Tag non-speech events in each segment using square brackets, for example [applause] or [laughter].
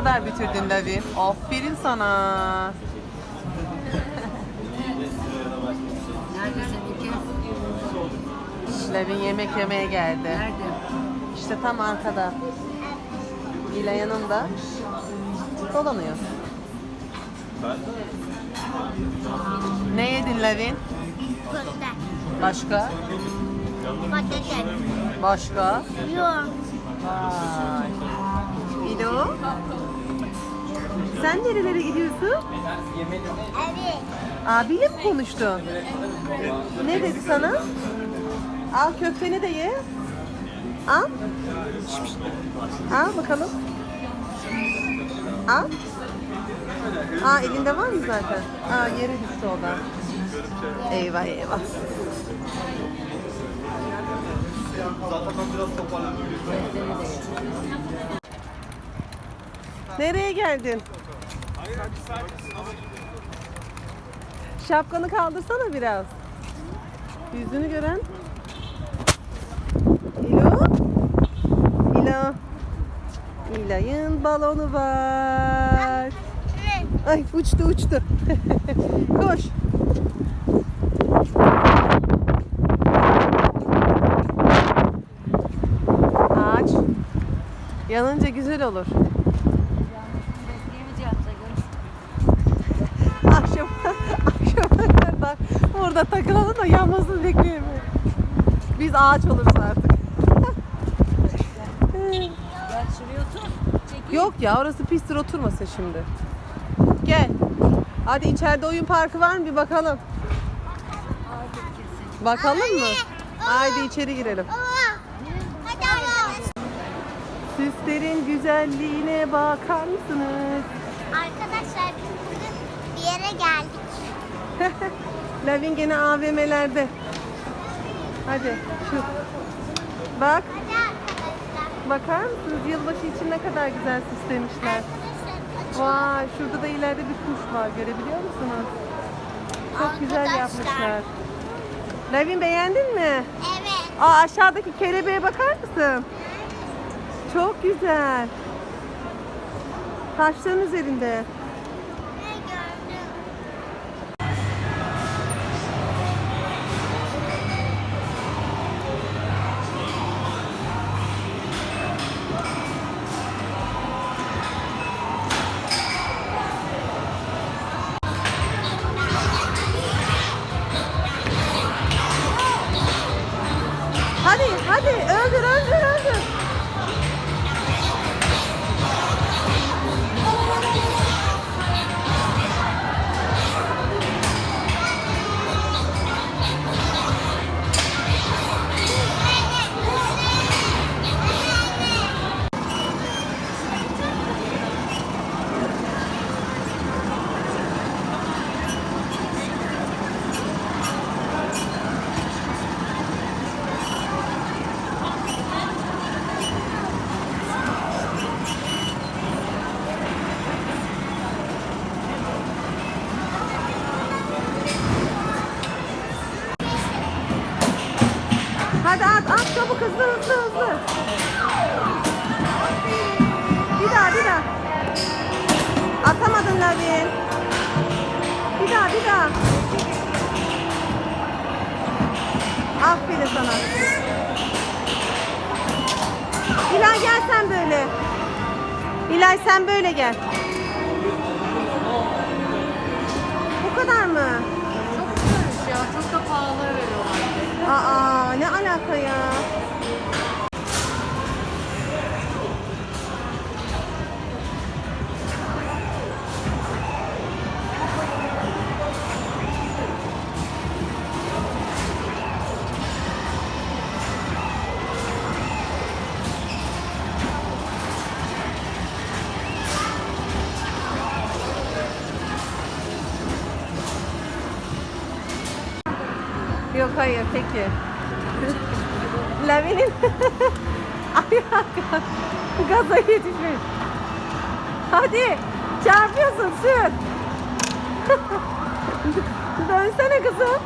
kadar bitirdin Lavin? Aferin sana. Nerede seninki? Lavin yemek yemeye geldi. Nerede? İşte tam arkada. Hila yanında. Dolanıyor. Ne yedin Lavin? Köfte. Başka? Patates. Başka? Yoğurt. Vay. İlo? Sen nerelere gidiyorsun? Evet. Abiyle mi konuştun? Ne dedi sana? Al köfteni de ye. Al. Al bakalım. Al. Aa elinde var mı zaten? Aa yere düştü o da. Eyvah eyvah. Nereye geldin? Şapkanı kaldırsana biraz. Yüzünü gören. İlo. İlo. İlay'ın balonu var. Ay uçtu uçtu. [laughs] Koş. Ağaç. Yanınca güzel olur. Burada takılalım da yanmasını bekleyelim. Biz ağaç oluruz artık. Gel şuraya otur. Çekil. Yok ya orası pistir oturmasın şimdi. Gel. Hadi içeride oyun parkı var mı bir bakalım. Bakalım mı? Haydi içeri girelim. Süslerin güzelliğine bakar mısınız? Arkadaşlar biz bugün bir yere geldik. [laughs] Lavin gene AVM'lerde. Hadi şu. Bak bakar mısınız yılbaşı için ne kadar güzel süslemişler. Vay şurada da ileride bir kuş var görebiliyor musunuz? Çok güzel yapmışlar. Lavin beğendin mi? Evet. Aa aşağıdaki kelebeğe bakar mısın? Çok güzel. Taşların üzerinde. Hadi At çabuk hızlı hızlı hızlı. Bir daha bir daha. Atamadın Lavin. Bir daha bir daha. Aferin sana. İlay gel sen böyle. İlay sen böyle gel. Hayır peki. Lavin'in [laughs] ayağı gaza yetişmiş. Hadi çarpıyorsun sür. [laughs] Dönsene kızım.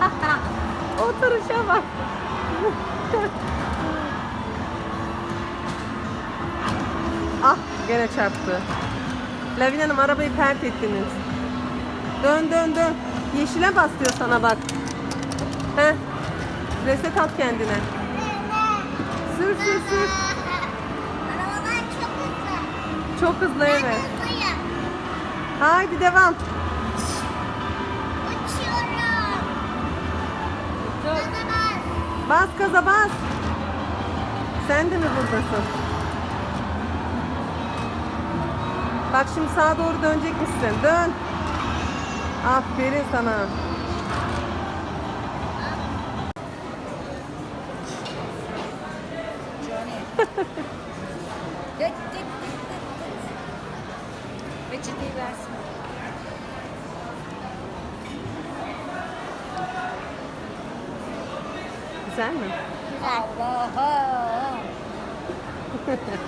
[laughs] Oturuşa bak. Ah gene çarptı. Lavin Hanım arabayı pert ettiniz. Dön dön dön. Yeşile bas diyor sana bak. Heh. Reset at kendine. Sür sür sür. Çok hızlı. Çok hızlı evet. Haydi devam. Uçuyorum. Gaza bas. Bas bas. Sen de mi buradasın? Bak şimdi sağa doğru dönecek misin? Dön. Aferin sana. Peçeteyi versin. Güzel mi? Güzel. Allah'ım. [laughs]